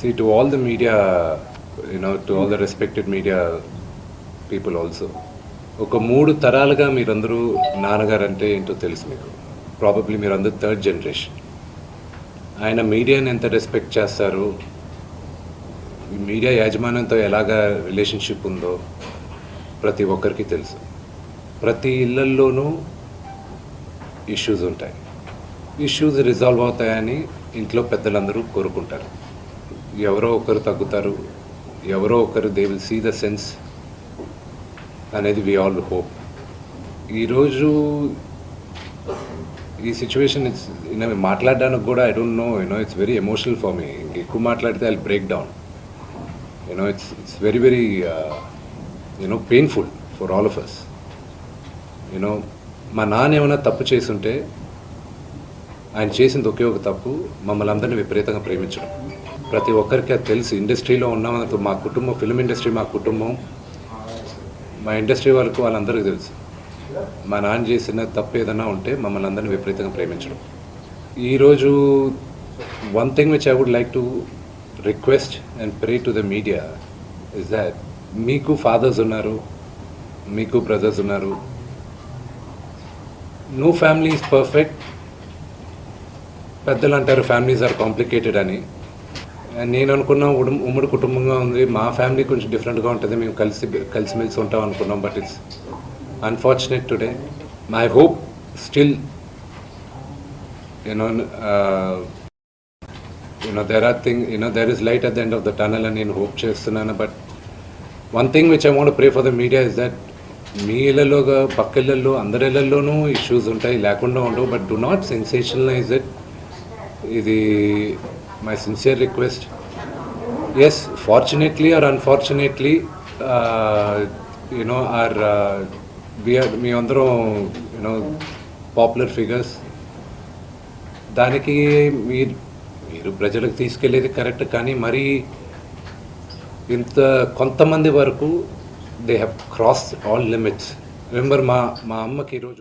See, to all the media, you know, to all the respected media people also, ఒక మూడు తరాలుగా మీరందరూ నాన్నగారు అంటే ఏంటో తెలుసు మీకు. ప్రాబబ్లీ మీరందరూ థర్డ్ జనరేషన్ ఆయన మీడియాని ఎంత రెస్పెక్ట్ చేస్తారు? మీడియా యాజమాన్యంతో ఎలాగా రిలేషన్షిప్ ఉందో ప్రతి ఒక్కరికి తెలుసు. ప్రతి ఇళ్ళల్లోనూ ఇష్యూస్ ఉంటాయి. ఇష్యూస్ రిజాల్వ్ అవుతాయని ఇంట్లో పెద్దలందరూ కోరుకుంటారు. ఎవరో ఒకరు తగ్గుతారు ఎవరో ఒకరు they will see the sense అనేది వి ఆల్ హోప్ ఈరోజు ఈ సిచ్యువేషన్ ఇట్స్ మాట్లాడడానికి కూడా I don't know you know it's very emotional for me ఎక్కువ మాట్లాడితే I break down you know it's it's very very you know painful for all of us you know మా నాన్న ఏమైనా తప్పు చేసుంటే ఆయన చేసింది ఒకే ఒక తప్పు మమ్మల్ని అందరినీ విపరీతంగా ప్రేమించడం. ప్రతి ఒక్కరికి అది తెలుసు. ఇండస్ట్రీలో ఉన్నామని మా కుటుంబం ఫిల్మ్ ఇండస్ట్రీ మా కుటుంబం మా ఇండస్ట్రీ వాళ్ళకు వాళ్ళందరికీ తెలుసు. మా నాన్న చేసిన తప్పు ఏదైనా ఉంటే మమ్మల్ని అందరినీ విపరీతంగా ప్రేమించడం. ఈరోజు one thing which I would like to request and pray to the media is that మీకు ఫాదర్స్ ఉన్నారు మీకు బ్రదర్స్ ఉన్నారు. నో ఫ్యామిలీ ఈజ్ పర్ఫెక్ట్ పెద్దలు అంటారు ఫ్యామిలీస్ ఆర్ కాంప్లికేటెడ్ అని. నేను అనుకున్న ఉమ్మడి ఉమ్మడి కుటుంబంగా ఉంది. మా ఫ్యామిలీ కొంచెం డిఫరెంట్గా ఉంటుంది. మేము కలిసి కలిసిమెలిసి ఉంటాం అనుకున్నాం but it's unfortunate today my hope still you know you know there are thing you know there is light at the end of the tunnel అని నేను హోప్ చేస్తున్నాను. But one thing which I want pray for the media is that మీ ఇళ్ళలోగా పక్క ఇళ్ళల్లో అందరి ఇళ్ళల్లోనూ issues ఉంటాయి. లేకుండా ఉండవు. But do not sensationalize it ఇది my sincere request is fortunately or unfortunately you know or we are మీ అందరం యూనో పాపులర్ ఫిగర్స్ దానికి మీరు మీరు ప్రజలకు తీసుకెళ్ళేది కరెక్ట్ కానీ మరీ ఇంత కొంతమంది వరకు they have cross all limits remember మా మా అమ్మకి ఈరోజు